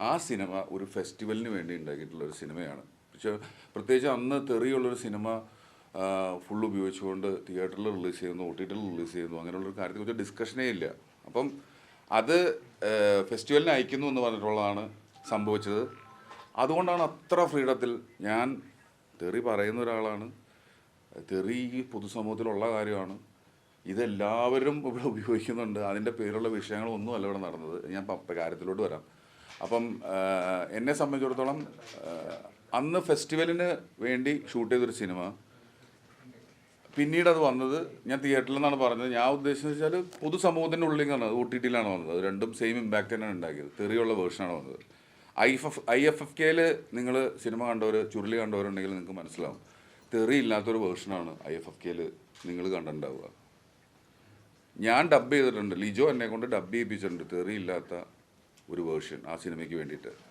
ആ സിനിമ ഒരു ഫെസ്റ്റിവലിന് വേണ്ടി ഉണ്ടാക്കിയിട്ടുള്ള ഒരു സിനിമയാണ്. പക്ഷേ പ്രത്യേകിച്ച് അന്ന് തെറിയുള്ളൊരു സിനിമ ഫുൾ ഉപയോഗിച്ചുകൊണ്ട് തിയേറ്ററിൽ റിലീസ് ചെയ്യുന്നു ഒ ടി ടിയിൽ റിലീസ് ചെയ്യുന്നു അങ്ങനെയുള്ളൊരു കാര്യത്തെക്കുറിച്ച് ഡിസ്കഷനേ ഇല്ല. അപ്പം അത് ഫെസ്റ്റിവലിന് അയക്കുന്നു എന്ന് പറഞ്ഞിട്ടുള്ളതാണ് സംഭവിച്ചത്. അതുകൊണ്ടാണ് അത്ര ഫ്രീഡത്തിൽ ഞാൻ തെറി പറയുന്ന ഒരാളാണ്. തെറി പൊതുസമൂഹത്തിലുള്ള കാര്യമാണ്. ഇതെല്ലാവരും ഇവിടെ ഉപയോഗിക്കുന്നുണ്ട്. അതിന്റെ പേരുള്ള വിഷയങ്ങളൊന്നും അല്ല ഇവിടെ നടന്നത്. ഞാൻ കാര്യത്തിലോട്ട് വരാം. അപ്പം എന്നെ സംബന്ധിച്ചിടത്തോളം അന്ന് ഫെസ്റ്റിവലിന് വേണ്ടി ഷൂട്ട് ചെയ്തൊരു സിനിമ. പിന്നീട് അത് വന്നത് ഞാൻ തിയേറ്ററിൽ നിന്നാണ് പറഞ്ഞത്. ഞാൻ ഉദ്ദേശിച്ചത് വെച്ചാൽ പൊതുസമൂഹത്തിന്റെ ഉള്ളിൽ നിന്നാണ് ഒ ടി ടിയിലാണ് വന്നത്. രണ്ടും സെയിം ഇമ്പാക്റ്റ് തന്നെയാണ് ഉണ്ടാക്കിയത്. തെറിയുള്ള വേർഷനാണ് വന്നത്. I F I F F കെയിൽ നിങ്ങൾ സിനിമ കണ്ടവർ ചുരുളി കണ്ടവരുണ്ടെങ്കിൽ നിങ്ങൾക്ക് മനസ്സിലാവും. തെറി ഇല്ലാത്തൊരു വേർഷനാണ് ഐ എഫ് എഫ് കെയിൽ നിങ്ങൾ കണ്ടിട്ടുണ്ടാവുക. ഞാൻ ഡബ് ചെയ്തിട്ടുണ്ട്. ലിജോ എന്നെ കൊണ്ട് ഡബ് ചെയ്യിപ്പിച്ചിട്ടുണ്ട്. തെറി ഇല്ലാത്ത ഒരു വേർഷൻ ആ സിനിമയ്ക്ക് വേണ്ടിയിട്ട്.